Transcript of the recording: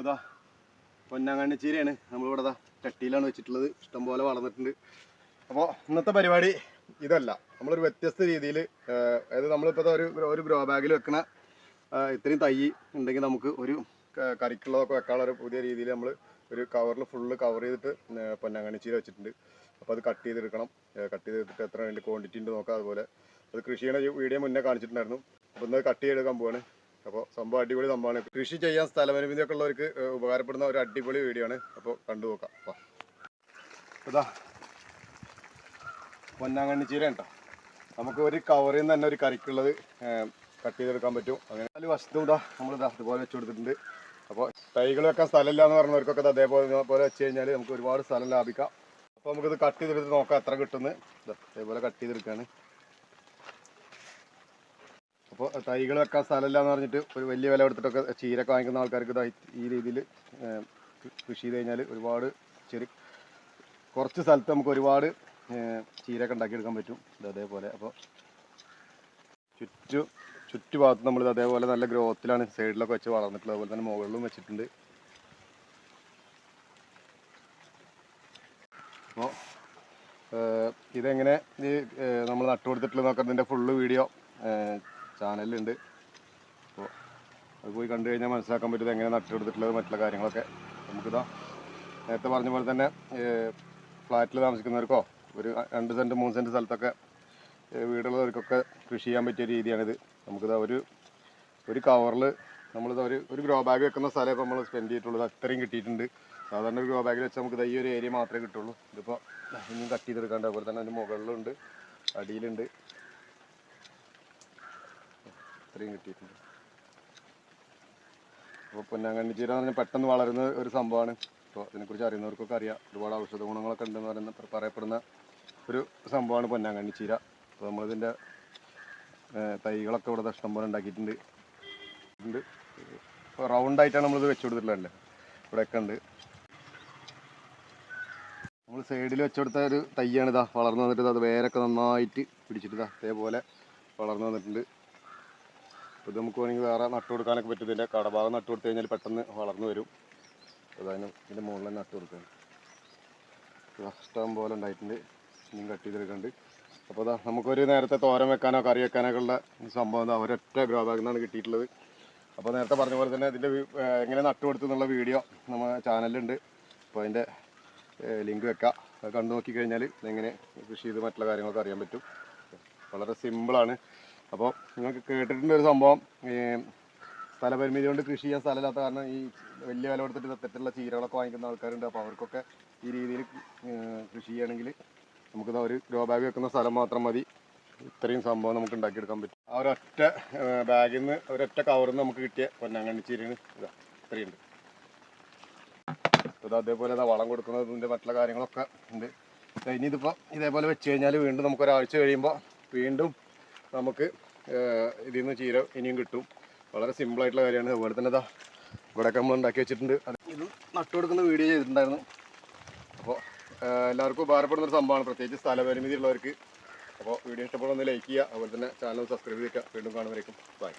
അപ്പോൾ ഇതാ ചീരയാണ്. നമ്മളിവിടെ ഇതാ ചട്ടിയിലാണ് വെച്ചിട്ടുള്ളത്. ഇഷ്ടംപോലെ വളർന്നിട്ടുണ്ട്. അപ്പോൾ ഇന്നത്തെ പരിപാടി ഇതല്ല. നമ്മളൊരു വ്യത്യസ്ത രീതിയിൽ അതായത് നമ്മളിപ്പോൾ ഒരു ഒരു ഗ്രോ ബാഗിൽ വെക്കണ ഇത്രയും തൈ ഉണ്ടെങ്കിൽ നമുക്ക് ഒരു കറിക്കുള്ളതൊക്കെ വെക്കാനുള്ള ഒരു പുതിയ രീതിയിൽ നമ്മൾ ഒരു കവറിൽ ഫുള്ള് കവർ ചെയ്തിട്ട് പൊന്നാങ്കണ്ണി ചീര വെച്ചിട്ടുണ്ട്. അപ്പോൾ അത് കട്ട് ചെയ്തെടുക്കണം. കട്ട് ചെയ്തെടുത്തിട്ട് എത്ര അതിന്റെ ക്വാണ്ടിറ്റി ഉണ്ട് നോക്കാം. അതുപോലെ അത് കൃഷി ചെയ്യണ വീഡിയോ മുന്നേ കാണിച്ചിട്ടുണ്ടായിരുന്നു. അപ്പോൾ ഇന്ന് കട്ട് ചെയ്തെടുക്കാൻ പോവാണ്. അപ്പോൾ സംഭവം അടിപൊളി സംഭവമാണ്. കൃഷി ചെയ്യാൻ സ്ഥലപരിമിതിയൊക്കെ ഉള്ളവർക്ക് ഉപകാരപ്പെടുന്ന ഒരു അടിപൊളി വീഡിയോ ആണ്. അപ്പോൾ കണ്ടു നോക്കാം. ഇതാ. പൊന്നാങ്കണ്ണി ചീര കേട്ടോ നമുക്ക് ഒരു കവറിൽ നിന്ന് തന്നെ ഒരു കറിക്കുള്ളത് കട്ട് ചെയ്തെടുക്കാൻ പറ്റും. അങ്ങനെ നാല് വശത്തും ഇതാ നമ്മൾ ഇതാ അതുപോലെ വെച്ച് കൊടുത്തിട്ടുണ്ട്. അപ്പോൾ തൈകൾ വെക്കാൻ സ്ഥലമില്ല എന്ന് പറഞ്ഞവർക്കൊക്കെ അതേപോലെ പോലെ വെച്ച് കഴിഞ്ഞാൽ നമുക്ക് ഒരുപാട് സ്ഥലം ലാഭിക്കാം. അപ്പോൾ നമുക്കിത് കട്ട് ചെയ്തെടുത്ത് നോക്കാം എത്ര കിട്ടുന്നത് അതേപോലെ കട്ട് ചെയ്തെടുക്കുകയാണ്. അപ്പോൾ തൈകൾ വെക്കാൻ സ്ഥലമില്ല എന്ന് പറഞ്ഞിട്ട് ഒരു വലിയ വില കൊടുത്തിട്ടൊക്കെ ചീരൊക്കെ വാങ്ങിക്കുന്ന ആൾക്കാർക്ക് ഈ രീതിയിൽ കൃഷി ചെയ്ത് കഴിഞ്ഞാൽ ഒരുപാട് ചെറിയ കുറച്ച് സ്ഥലത്ത് നമുക്ക് ഒരുപാട് ചീരയൊക്കെ ഉണ്ടാക്കിയെടുക്കാൻ പറ്റും ഇത് അതേപോലെ. അപ്പോൾ ചുറ്റു ചുറ്റുഭാഗത്ത് നമ്മൾ അതേപോലെ നല്ല ഗ്രോത്തിലാണ് സൈഡിലൊക്കെ വെച്ച് വളർന്നിട്ടുള്ളത്. അതുപോലെ തന്നെ മുകളിലും വെച്ചിട്ടുണ്ട്. അപ്പോൾ ഇതെങ്ങനെ ഈ നമ്മൾ നട്ടുകൊടുത്തിട്ടുള്ളത് നോക്കുന്നതിന്റെ ഫുള്ള് വീഡിയോ ചാനലിലുണ്ട്. അപ്പോൾ അത് പോയി കണ്ടു കഴിഞ്ഞാൽ മനസ്സിലാക്കാൻ പറ്റും എങ്ങനെ നട്ടെടുത്തിട്ടുള്ളത് മറ്റുള്ള കാര്യങ്ങളൊക്കെ. നമുക്കിതാ നേരത്തെ പറഞ്ഞ പോലെ തന്നെ ഫ്ലാറ്റിൽ താമസിക്കുന്നവർക്കോ ഒരു രണ്ട് സെന്റ് മൂന്ന് സെന്റ് സ്ഥലത്തൊക്കെ വീടുള്ളവർക്കൊക്കെ കൃഷി ചെയ്യാൻ പറ്റിയ രീതിയാണിത്. നമുക്കിതാ ഒരു ഒരു കവറിൽ നമ്മളിത് ഒരു ഒരു ഗ്രോ ബാഗ് വെക്കുന്ന സ്ഥലം ഇപ്പോൾ നമ്മൾ സ്പെൻഡ് ചെയ്തിട്ടുള്ളത് അത്രയും കിട്ടിയിട്ടുണ്ട്. സാധാരണ ഒരു ഗ്രോ ബാഗിൽ വെച്ചാൽ നമുക്ക് ഈ ഒരു ഏരിയ മാത്രമേ കിട്ടുള്ളൂ. ഇതിപ്പോൾ ഇനിയും കട്ട് ചെയ്തെടുക്കാണ്ട് അതുപോലെ തന്നെ അതിന്റെ മുകളിലുണ്ട് അടിയിലുണ്ട്. ഇത്രയും കിട്ടിയിട്ടുണ്ട്. അപ്പോൾ പൊന്നാങ്കണ്ണി ചീര എന്ന് പറഞ്ഞാൽ പെട്ടെന്ന് വളരുന്ന ഒരു സംഭവമാണ്. അപ്പോൾ അതിനെക്കുറിച്ച് അറിയുന്നവർക്കൊക്കെ അറിയാം. ഒരുപാട് ഔഷധ ഗുണങ്ങളൊക്കെ ഉണ്ടെന്ന് പറയുന്ന പറയപ്പെടുന്ന ഒരു സംഭവമാണ് പൊന്നാങ്കണ്ണി ചീര. അപ്പോൾ നമ്മളിതിന്റെ തൈകളൊക്കെ ഇവിടെ ഇഷ്ടം പോലെ ഉണ്ടാക്കിയിട്ടുണ്ട്. ഉണ്ട്. റൗണ്ടായിട്ടാണ് നമ്മളിത് വെച്ച് കൊടുത്തിട്ടുള്ളതല്ലേ ഇവിടെയൊക്കെ ഉണ്ട്. നമ്മൾ സൈഡിൽ വെച്ചെടുത്ത ഒരു ഇതാ വളർന്നു വന്നിട്ട് അത് വേരൊക്കെ നന്നായിട്ട് പിടിച്ചിട്ട് ഇതാ അതേപോലെ വളർന്നു വന്നിട്ടുണ്ട്. അപ്പോൾ ഇത് നമുക്ക് വേണമെങ്കിൽ വേറെ നട്ടു കൊടുക്കാനൊക്കെ പറ്റും. ഇതിന്റെ കടഭാഗം നട്ടു കൊടുത്തു കഴിഞ്ഞാൽ പെട്ടെന്ന് വളർന്നു വരും. അതായത് ഇതിന്റെ മുകളിൽ നട്ടു കൊടുക്കുകയാണ് ഇതാ ഇഷ്ടം പോലെ ഉണ്ടായിട്ടുണ്ട്. ഇനിയും കട്ട് ചെയ്തെടുക്കുന്നുണ്ട് അപ്പോൾ അതാ നമുക്കൊരു നേരത്തെ തോരം വെക്കാനോ കറി വെക്കാനൊക്കെ ഉള്ള സംഭവം എന്താ ഒരൊറ്റ ഗ്രോ ബാഗിൽ നിന്നാണ് കിട്ടിയിട്ടുള്ളത്. അപ്പോൾ നേരത്തെ പറഞ്ഞ പോലെ തന്നെ ഇതിന്റെ എങ്ങനെ നട്ടു കൊടുത്തു എന്നുള്ള വീഡിയോ നമ്മുടെ ചാനലിലുണ്ട്. അപ്പോൾ അതിന്റെ ലിങ്ക് വെക്കാം. അത് കണ്ടു നോക്കി കഴിഞ്ഞാൽ ഇതെങ്ങനെ കൃഷി ചെയ്ത് മറ്റുള്ള കാര്യങ്ങളൊക്കെ അറിയാൻ പറ്റും. വളരെ സിമ്പിളാണ്. അപ്പോൾ നിങ്ങൾക്ക് കേട്ടിട്ടുണ്ട് ഒരു സംഭവം സ്ഥലപരിമിതി കൊണ്ട് കൃഷി ചെയ്യാൻ സ്ഥലമില്ലാത്ത കാരണം ഈ വലിയ വില കൊടുത്തിട്ട് തെറ്റുള്ള ചീരകളൊക്കെ വാങ്ങിക്കുന്ന ആൾക്കാരുണ്ട്. അപ്പോൾ അവർക്കൊക്കെ ഈ രീതിയിൽ കൃഷി ചെയ്യണമെങ്കിൽ നമുക്ക് ഒരു ഗ്രോ ബാഗ് വെക്കുന്ന സ്ഥലം മാത്രം മതി. ഇത്രയും സംഭവം നമുക്ക് ഉണ്ടാക്കിയെടുക്കാൻ പറ്റും. ആ ഒരൊറ്റ ബാഗിൽ നിന്ന് ഒരൊറ്റ കവറിൽ നിന്ന് നമുക്ക് കിട്ടിയ പൊന്നാങ്കണ്ണി ചീരയാണ് ഇതാ ഇത്രയുണ്ട്. ഇത് അതേപോലെ ഇതാ വളം കൊടുക്കുന്നതിന്റെ മറ്റുള്ള കാര്യങ്ങളൊക്കെ ഉണ്ട്. ദാ ഇനി ഇതിപ്പോൾ ഇതേപോലെ വെച്ച് കഴിഞ്ഞാൽ വീണ്ടും നമുക്ക് ഒരാഴ്ച കഴിയുമ്പോൾ വീണ്ടും നമുക്ക് ഇതിൽ നിന്ന് ചീര ഇനിയും കിട്ടും. വളരെ സിമ്പിളായിട്ടുള്ള കാര്യമാണ്. അതുപോലെ തന്നെ ഇതാ ഇവിടെയൊക്കെ നമ്മൾ ഉണ്ടാക്കി വെച്ചിട്ടുണ്ട്. ഇത് നട്ടു കൊടുക്കുന്ന വീഡിയോ ചെയ്തിട്ടുണ്ടായിരുന്നു. അപ്പോൾ എല്ലാവർക്കും ഉപകാരപ്പെടുന്ന ഒരു സംഭവമാണ്. പ്രത്യേകിച്ച് സ്ഥലപരിമിതി ഉള്ളവർക്ക് അപ്പോൾ വീഡിയോ ഇഷ്ടപ്പെടുന്ന ലൈക്ക് ചെയ്യുക. അതുപോലെ തന്നെ ചാനൽ സബ്സ്ക്രൈബ് ചെയ്യുക വീണ്ടും കാണുന്നവരേക്കും. ബൈ